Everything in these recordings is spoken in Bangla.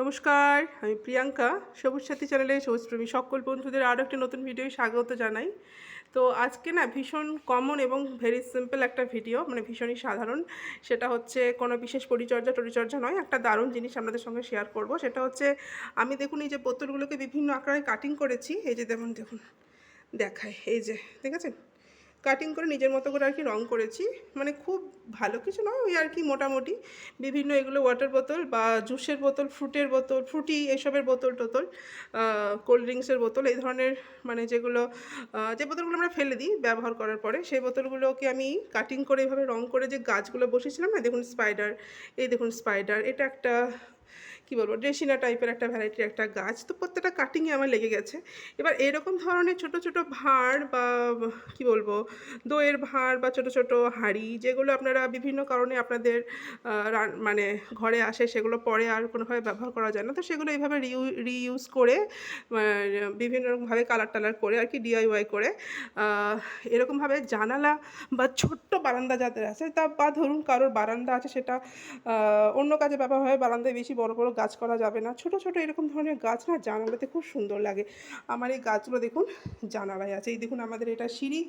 নমস্কার, আমি প্রিয়াঙ্কা, সবুজ সাথী চ্যানেলে সবুজ প্রেমী সকল বন্ধুদের আরও একটি নতুন ভিডিও স্বাগত জানাই। তো আজকে না ভীষণ কমন এবং ভেরি সিম্পল একটা ভিডিও মানে ভীষণই সাধারণ। সেটা হচ্ছে কোনো বিশেষ পরিচর্যা টরিচর্যা নয়, একটা দারুণ জিনিস আপনাদের সঙ্গে শেয়ার করব। সেটা হচ্ছে, আমি দেখুন এই যে বোতলগুলোকে বিভিন্ন আকারে কাটিং করেছি, এই যে যেমন দেখুন, দেখায়, এই যে, ঠিক আছে? কাটিং করে নিজের মতো করে আর কি রং করেছি। মানে খুব ভালো কিছু নয়, ওই আর কি মোটামুটি। বিভিন্ন এগুলো ওয়াটার বোতল বা জুসের বোতল ফ্রুটের বোতল ফ্রুটি এসবের বোতল টোতল কোল্ড ড্রিঙ্কসের বোতল এই ধরনের মানে যেগুলো যে বোতলগুলো আমরা ফেলে দিই ব্যবহার করার পরে, সেই বোতলগুলোকে আমি কাটিং করে এভাবে রং করে যে গাছগুলো বসেছিলাম না, দেখুন স্পাইডার এই দেখুন স্পাইডার এটা একটা কি বলব, ড্রেসিনা টাইপের একটা ভ্যারাইটির একটা গাছ। তো প্রত্যেকটা কাটিংয়ে আমার লেগে গেছে। এবার এরকম ধরনের ছোট ছোট ভাঁড় বা, কি বলব, দইয়ের ভাঁড় বা ছোট ছোট হাঁড়ি, যেগুলো আপনারা বিভিন্ন কারণে আপনাদের মানে ঘরে আসে, সেগুলো পরে আর কোনোভাবে ব্যবহার করা যায় না। তো সেগুলো এইভাবে রিউ রিইউজ করে বিভিন্ন রকমভাবে কালার টালার করে আর কি ডিআইওয়াই করে। এরকমভাবে জানালা বা ছোট্ট বারান্দা যাদের আছে, তা বা ধরুন কারোর বারান্দা আছে, সেটা অন্য কাজে ব্যবহার হয়, বারান্দায় বেশি বড় বড় গাছ করা যাবে না। ছোট ছোট এরকম ধরনের গাছ না জানালাতে খুব সুন্দর লাগে। আমার এই গাছগুলো দেখুন, জানালায় আছে। এই দেখুন আমাদের এটা সিঁড়ি।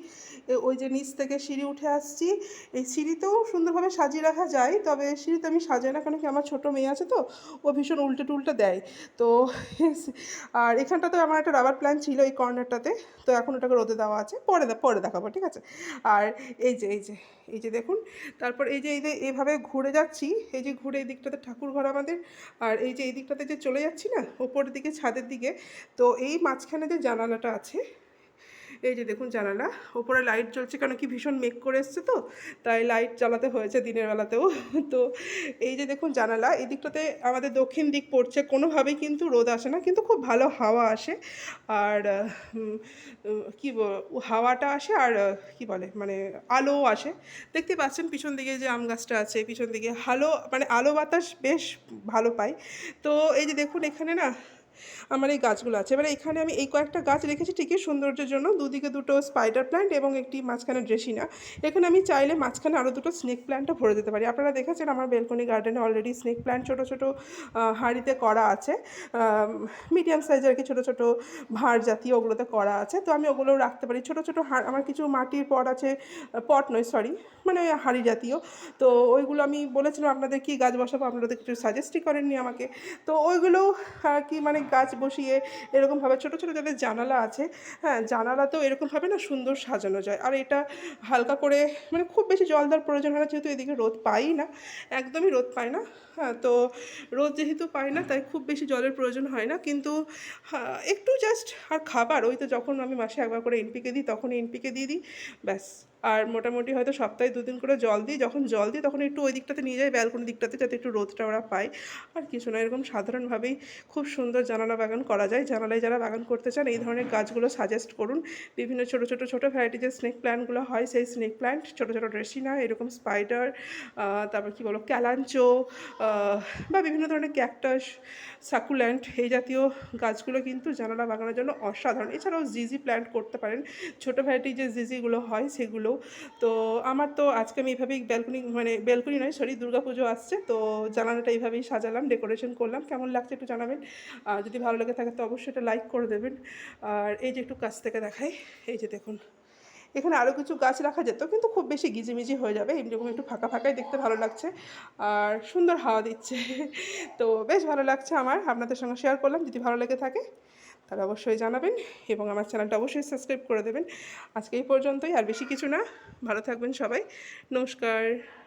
ওই যে নিচ থেকে সিঁড়ি উঠে আসছি। এই সিঁড়িতেও সুন্দরভাবে সাজিয়ে রাখা যায়, তবে সিঁড়িতে আমি সাজাই না কেন কি আমার ছোটো মেয়ে আছে তো, ও ভীষণ উল্টে টুল্টে দেয়। তো আর এখানটাতে আমার একটা রাবার প্ল্যান ছিল এই কর্নারটাতে তো এখন ওটাকে রোদে দেওয়া আছে। পরে পরে দেখাবো, ঠিক আছে? আর এই যে এই যে এই যে দেখুন, তারপর এই যে এই যে এইভাবে ঘুরে যাচ্ছি। এই যে ঘুরে এই দিকটাতে ঠাকুর ঘর আমাদের। আর এই যে এই দিকটাতে যে চলে যাচ্ছি না, ওপরের দিকে, ছাদের দিকে, তো এই মাঝখানে যে জানালাটা আছে এই যে দেখুন জানালা, ওপরে লাইট জ্বলছে কেন কি ভীষণ মেঘ করে এসছে তো, তাই লাইট জ্বালাতে হয়েছে দিনের বেলাতেও। তো এই যে দেখুন জানালা এই দিকটাতে আমাদের দক্ষিণ দিক পড়ছে, কোনোভাবেই কিন্তু রোদ আসে না, কিন্তু খুব ভালো হাওয়া আসে। আর কি হাওয়াটা আসে আর, কি বলে মানে আলোও আসে। দেখতে পাচ্ছেন পিছন দিকে যে আম গাছটা আছে, পিছন দিকে ভালো মানে আলো বাতাস বেশ ভালো পাই তো এই যে দেখুন এখানে না আমার এই গাছগুলো আছে। এবারে এখানে আমি এই কয়েকটা গাছ রেখেছি ঠিকই সৌন্দর্যের জন্য। দুদিকে দুটো স্পাইডার প্ল্যান্ট এবং একটি মাঝখানে ড্রেসিনা এখানে আমি চাইলে মাঝখানে আরও দুটো স্নেক প্ল্যান্টও ভরে দিতে পারি। আপনারা দেখেছেন আমার বেলকনি গার্ডেনে অলরেডি স্নেক প্ল্যান্ট ছোটো ছোটো হাঁড়িতে করা আছে। মিডিয়াম সাইজের আর কি ছোটো ছোটো ভাঁড় জাতীয় ওগুলোতে করা আছে। তো আমি ওগুলোও রাখতে পারি। ছোটো ছোটো হাঁড়, আমার কিছু মাটির পট আছে, পট নয় সরি মানে ওই হাঁড়ি জাতীয়। তো ওইগুলো আমি বলেছিলাম আপনাদের কি গাছ বসাবো, আপনারা কিছু সাজেস্টই করেননি আমাকে। তো ওইগুলো আর কি মানে গাছ বসিয়ে এরকমভাবে ছোটো ছোটো যাদের জানালা আছে হ্যাঁ জানালাতেও এরকমভাবে না সুন্দর সাজানো যায়। আর এটা হালকা করে মানে খুব বেশি জল দেওয়ার প্রয়োজন হয় না যেহেতু এদিকে রোদ পাই না একদমই রোদ পাই না হ্যাঁ তো রোদ যেহেতু পাই না তাই খুব বেশি জলের প্রয়োজন হয় না কিন্তু হ্যাঁ, একটু জাস্ট আর খাবার ওই তো যখন আমি মাসে একবার করে এনপিকে দিই তখন এনপিকে দিয়ে দিই ব্যাস। আর মোটামুটি হয়তো সপ্তাহে দুদিন করে জল দিই। যখন জল দিই, তখন একটু ওই দিকটাতে নিয়ে যাই ব্যালকনি দিকটাতে, যাতে একটু রোদটা ওরা পায়। আর কিছু না, এরকম সাধারণভাবেই খুব সুন্দর জানালা বাগান করা যায়। জানালায় যারা বাগান করতে চান, এই ধরনের গাছগুলো সাজেস্ট করুন। বিভিন্ন ছোটো ছোটো ছোটো ভ্যারাইটি যে স্নেক প্ল্যান্টগুলো হয়। সেই স্নেক প্ল্যান্ট ছোটো ছোটো ড্রেসিনা এরকম স্পাইডার তারপর কী বলো ক্যালাঞ্চো বা বিভিন্ন ধরনের ক্যাকটাস সাকুল্যান্ট এই জাতীয় গাছগুলো কিন্তু জানালা বাগানের জন্য অসাধারণ। এছাড়াও জিজি প্ল্যান্ট করতে পারেন। ছোটো ভ্যারাইটি যে জিজিগুলো হয়, সেগুলো তো আমার তো আজকে আমি এইভাবেই ব্যালকনি মানে ব্যালকনি নয় সরি দুর্গাপুজো আসছে। তো জানালাটা এইভাবেই সাজালাম ডেকোরেশন করলাম। কেমন লাগছে একটু জানাবেন। আর যদি ভালো লাগে থাকে, তো অবশ্যই এটা লাইক করে দেবেন। আর এই যে একটু কাছ থেকে দেখাই, এই যে দেখুন। এখানে আরও কিছু গাছ রাখা যেত, কিন্তু খুব বেশি গিজিমিজি হয়ে যাবে। এরকম একটু ফাঁকা ফাঁকাই দেখতে ভালো লাগছে। আর সুন্দর হাওয়া দিচ্ছে। তো বেশ ভালো লাগছে আমার। আপনাদের সঙ্গে শেয়ার করলাম। যদি ভালো লেগে থাকে তাহলে অবশ্যই জানাবেন এবং আমার চ্যানেলটা অবশ্যই সাবস্ক্রাইব করে দেবেন। আজকে এই পর্যন্তই, আর বেশি কিছু না। ভালো থাকবেন সবাই। নমস্কার।